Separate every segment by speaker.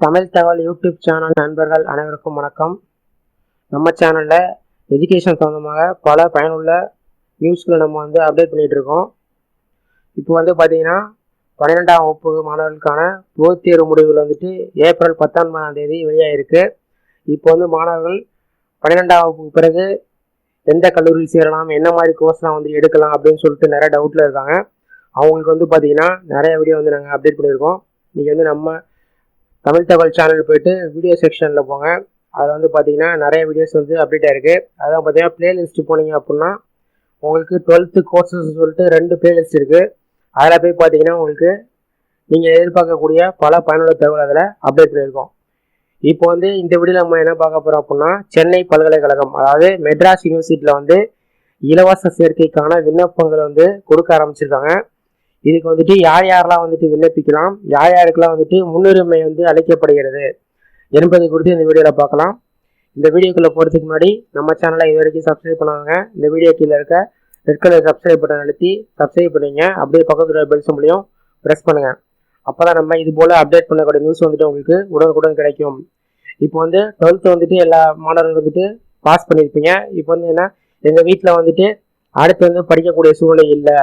Speaker 1: தமிழ் தகவல் YouTube channel நண்பர்கள் அனைவருக்கும் வணக்கம். நம்ம சேனலில் எஜுகேஷன் சம்மந்தமாக பல பயனுள்ள நியூஸ்களை நம்ம வந்து அப்டேட் பண்ணிகிட்டு இருக்கோம். இப்போ வந்து பார்த்தீங்கன்னா பன்னிரெண்டாம் வகுப்பு மாணவர்களுக்கான பொதுத் தேர்வு முடிவுகள் வந்துட்டு ஏப்ரல் பத்தொன்பதாம் தேதி வெளியாகிருக்கு இப்போ வந்து மாணவர்கள் பன்னிரெண்டாம் வகுப்புக்கு பிறகு எந்த கல்லூரியில் சேரலாம் என்ன மாதிரி கோர்ஸ்லாம் வந்து எடுக்கலாம் அப்படின்னு சொல்லிட்டு நிறைய டவுட்டில் இருக்காங்க. அவங்களுக்கு வந்து பார்த்தீங்கன்னா நிறைய வீடியோ வந்து நாங்கள் அப்டேட் பண்ணியிருக்கோம். நீங்கள் வந்து நம்ம தமிழ் தகவல் சேனல் போயிட்டு வீடியோ செக்ஷனில் போங்க. அதில் வந்து பார்த்தீங்கன்னா நிறைய வீடியோஸ் வந்து அப்டேட் ஆயிருக்கு அதான் பார்த்தீங்கன்னா பிளேலிஸ்ட் போனீங்க அப்படின்னா உங்களுக்கு டுவெல்த்து கோர்சஸ் சொல்லிட்டு ரெண்டு பிளேலிஸ்ட் இருக்குது அதில் போய் பார்த்தீங்கன்னா உங்களுக்கு நீங்கள் எதிர்பார்க்கக்கூடிய பல பயனுள்ள தகவல் அதில் அப்டேட் பண்ணியிருக்கோம் இப்போ வந்து இந்த வீடியோ நம்ம என்ன பார்க்க போகிறோம் அப்படின்னா சென்னை பல்கலைக்கழகம் அதாவது மெட்ராஸ் யூனிவர்சிட்டியில் வந்து இலவச சேர்க்கைக்கான விண்ணப்பங்கள் வந்து கொடுக்க ஆரம்பிச்சிருக்காங்க. இதுக்கு வந்துட்டு யார் யாரெல்லாம் வந்துட்டு விண்ணப்பிக்கலாம் யார் யாருக்கெல்லாம் வந்துட்டு முன்னுரிமை வந்து அளிக்கப்படுகிறது என்பது குறித்து இந்த வீடியோவில் பார்க்கலாம். இந்த வீடியோக்குள்ளே போகிறதுக்கு முன்னாடி நம்ம சேனலை இது வரைக்கும் சப்ஸ்கிரைப் பண்ணுவாங்க இந்த வீடியோ கீழே இருக்க ரெட் கலர் சப்ஸ்கிரைப் பட்டன் அழுத்தி சப்ஸ்கிரைப் பண்ணுங்க. அப்படியே பக்கத்தில் பெல் சிம்பிளையும் ப்ரெஸ் பண்ணுங்கள் அப்போ தான் நம்ம இது போல் அப்டேட் பண்ணக்கூடிய நியூஸ் வந்துட்டு உங்களுக்கு உடனுக்குடன் கிடைக்கும். இப்போ வந்து டுவெல்த்து வந்துட்டு எல்லா மாணவர்கள் வந்துட்டு பாஸ் பண்ணியிருப்பீங்க இப்போ வந்து என்ன எங்கள் வீட்டில் வந்துட்டு அடுத்து வந்து படிக்கக்கூடிய சூழ்நிலை இல்லை.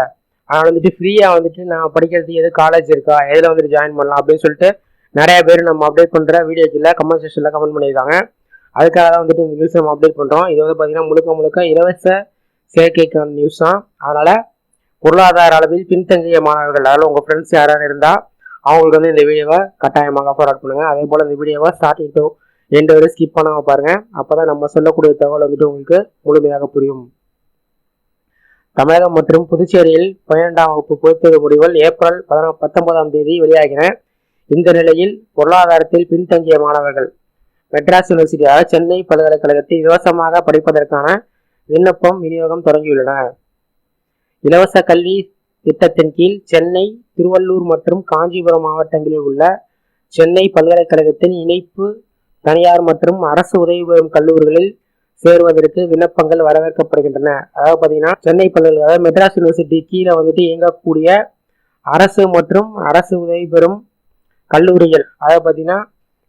Speaker 1: ஆனால் வந்துட்டு ஃப்ரீயாக வந்துட்டு நான் படிக்கிறதுக்கு எது காலேஜ் இருக்கா எதில் வந்துட்டு ஜாயின் பண்ணலாம் அப்படின்னு சொல்லிட்டு நிறைய பேர் நம்ம அப்டேட் பண்ணுற வீடியோக்கில் கமெண்ட் செக்ஷனில் கமெண்ட் பண்ணியிருக்காங்க. அதுக்காக தான் வந்துட்டு இந்த நியூஸ் நம்ம அப்டேட் பண்ணுறோம் இது வந்து பார்த்தீங்கன்னா முழுக்க முழுக்க இலவச சேர்க்கைக்கான நியூஸ் தான். அதனால் பொருளாதார அளவில் பின்தங்கிய மாணவர்கள் அதாவது உங்கள் ஃப்ரெண்ட்ஸ் யாராவது இருந்தால் அவங்களுக்கு வந்து இந்த வீடியோவை கட்டாயமாக ஃபார்வர்ட் பண்ணுங்கள் அதே போல் இந்த வீடியோவை ஸ்டார்டிங் டு எண்டு வரை ஸ்கிப் பண்ணாமல் பாருங்கள் அப்போ தான் நம்ம சொல்லக்கூடிய தகவல் வந்துட்டு உங்களுக்கு முழுமையாக புரியும். தமிழகம் மற்றும் புதுச்சேரியில் பன்னிரெண்டாம் வகுப்பு பொதுத்தேர்வு முடிவுகள் ஏப்ரல் பதினா பத்தொன்பதாம் தேதி வெளியாகின. இந்த நிலையில் பொருளாதாரத்தில் பின்தங்கிய மாணவர்கள் மெட்ராஸ் யூனிவர்சிட்டியாக சென்னை பல்கலைக்கழகத்தில் இலவசமாக படிப்பதற்கான விண்ணப்பம் விநியோகம் தொடங்கியுள்ளன இலவச கல்வி திட்டத்தின் கீழ் சென்னை திருவள்ளூர் மற்றும் காஞ்சிபுரம் மாவட்டங்களில் உள்ள சென்னை பல்கலைக்கழகத்தின் இணைப்பு தனியார் மற்றும் அரசு உதவி பெறும் கல்லூரிகளில் சேருவதற்கு விண்ணப்பங்கள் வரவேற்கப்படுகின்றன. அதாவது பார்த்தீங்கன்னா சென்னை பல்கலை அதாவது மெட்ராஸ் யூனிவர்சிட்டி கீழே வந்துட்டு இயங்கக்கூடிய அரசு மற்றும் அரசு உதவி பெறும் கல்லூரிகள். அதாவது பார்த்தீங்கன்னா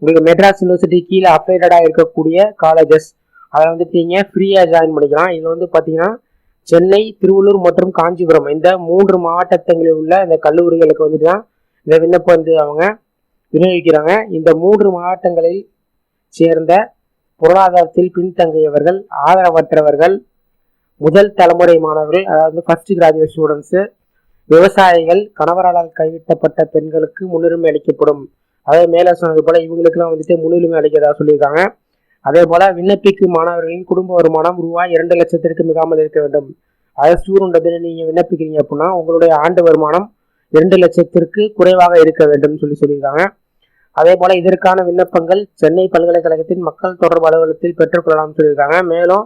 Speaker 1: உங்களுக்கு மெட்ராஸ் யூனிவர்சிட்டி கீழே அப்ளைடடாக இருக்கக்கூடிய காலேஜஸ் அதை வந்துட்டு நீங்கள் ஃப்ரீயாக ஜாயின் பண்ணிக்கலாம். இதில் வந்து பார்த்தீங்கன்னா சென்னை திருவள்ளூர் மற்றும் காஞ்சிபுரம் இந்த மூன்று மாவட்டங்களில் உள்ள இந்த கல்லூரிகளுக்கு வந்துட்டு தான் இந்த விண்ணப்பம் வந்து அவங்க விநியோகிக்கிறாங்க. இந்த மூன்று மாவட்டங்களில் சேர்ந்த பொருளாதாரத்தில் பின்தங்கியவர்கள் ஆதரவற்றவர்கள் முதல் தலைமுறை மாணவர்கள் அதாவது ஃபர்ஸ்ட் கிராஜுவேட் ஸ்டூடெண்ட்ஸு விவசாயிகள் கணவரால் கைவிட்டப்பட்ட பெண்களுக்கு முன்னுரிமை அளிக்கப்படும். அதே மேலே சொன்னது போல இவங்களுக்குலாம் வந்துட்டு முன்னுரிமை அளிக்கிறதா சொல்லியிருக்காங்க. அதே போல விண்ணப்பிக்கும் மாணவர்களின் குடும்ப வருமானம் ரூபாய் இரண்டு லட்சத்திற்கு மிகாமல் இருக்க வேண்டும். அதாவது ஸ்டூடெண்ட் வந்து நீங்கள் விண்ணப்பிக்கிறீங்க அப்படின்னா உங்களுடைய ஆண்டு வருமானம் இரண்டு லட்சத்திற்கு குறைவாக இருக்க வேண்டும் சொல்லி சொல்லியிருக்காங்க. அதே போல இதற்கான விண்ணப்பங்கள் சென்னை பல்கலைக்கழகத்தின் மக்கள் தொடர்பு அலுவலகத்தில் பெற்றுக்கொள்ளலாம் சொல்லியிருக்காங்க. மேலும்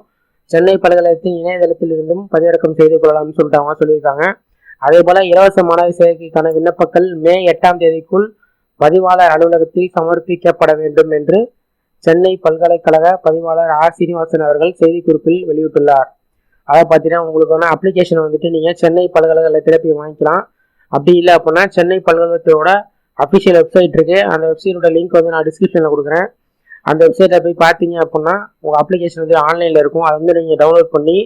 Speaker 1: சென்னை பல்கலைக்கழகத்தின் இணையதளத்தில் இருந்தும் பதிவிறக்கம் செய்து கொள்ளலாம்னு சொல்லிட்டாங்க சொல்லியிருக்காங்க. அதே போல இலவச மாணவர் சேர்க்கைக்கான விண்ணப்பங்கள் மே எட்டாம் தேதிக்குள் பதிவாளர் அலுவலகத்தில் சமர்ப்பிக்கப்பட வேண்டும் என்று சென்னை பல்கலைக்கழக பதிவாளர் ஆர் சீனிவாசன் அவர்கள் செய்திக்குறிப்பில் வெளியிட்டுள்ளார். அதை பார்த்தீங்கன்னா உங்களுக்கான அப்ளிகேஷனை வந்துட்டு நீங்கள் சென்னை பல்கலைக்கழகத்தில் போய் வாங்கிக்கலாம். அப்படி இல்லை அப்படின்னா சென்னை பல்கலைக்கழகத்தோட அஃபிஷியல் வெப்சைட் இருக்குது அந்த வெப்சைட்டோட லிங்க் வந்து நான் டிஸ்கிரிப்ஷனில் கொடுக்குறேன். அந்த வெப்சைட்டில் போய் பார்த்தீங்க அப்படின்னா உங்கள் அப்ளிகேஷன் வந்து ஆன்லைனில் இருக்கும். அதை வந்து நீங்கள் டவுன்லோட் பண்ணி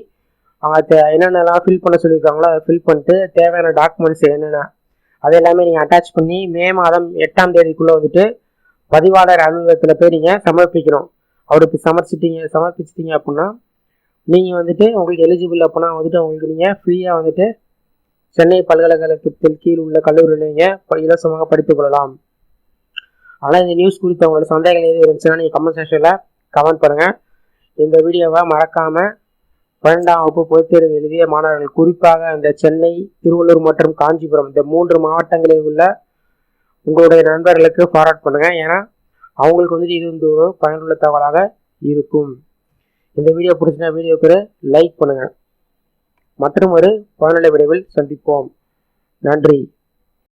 Speaker 1: அவங்க என்னென்னலாம் ஃபில் பண்ண சொல்லியிருக்காங்களோ அதை ஃபில் பண்ணிட்டு தேவையான டாக்குமெண்ட்ஸ் என்னென்ன அது எல்லாமே நீங்கள் அட்டாச் பண்ணி மே மாதம் எட்டாம் தேதிக்குள்ளே வந்துட்டு பதிவாளர் அலுவலகத்தில் போய் நீங்கள் சமர்ப்பிக்கணும். அவருக்கு சமர்ப்பிச்சிட்டீங்க சமர்ப்பிச்சிட்டிங்க அப்படின்னா நீங்கள் வந்துட்டு உங்களுக்கு எலிஜிபிள் அப்படின்னா வந்துட்டு உங்களுக்கு நீங்கள் ஃப்ரீயாக வந்துட்டு சென்னை பல்கலைக்கழகத்தில் கீழ் உள்ள கல்லூரியிலேயே நீங்கள் ப- இலவசமாக படித்துக் கொள்ளலாம். ஆனால் இந்த நியூஸ் குறித்து உங்களோட சந்தேகங்கள் எதுவும் இருந்துச்சுன்னா நீங்கள் கமெண்ட் செக்ஷனில் கமெண்ட் பண்ணுங்கள் இந்த வீடியோவை மறக்காமல் பன்னெண்டாம் வகுப்பு பொதுத்தேர்வு எழுதிய மாணவர்கள் குறிப்பாக இந்த சென்னை திருவள்ளூர் மற்றும் காஞ்சிபுரம் இந்த மூன்று மாவட்டங்களில் உள்ள உங்களுடைய நண்பர்களுக்கு ஃபார்வர்ட் பண்ணுங்கள் ஏன்னா அவங்களுக்கு வந்துட்டு இது வந்து ஒரு பயனுள்ள தகவலாக இருக்கும். இந்த வீடியோ பிடிச்சினா வீடியோக்கு லைக் பண்ணுங்கள் மற்றும் ஒரு பயனுள்ள விரைவில் சந்திப்போம். நன்றி.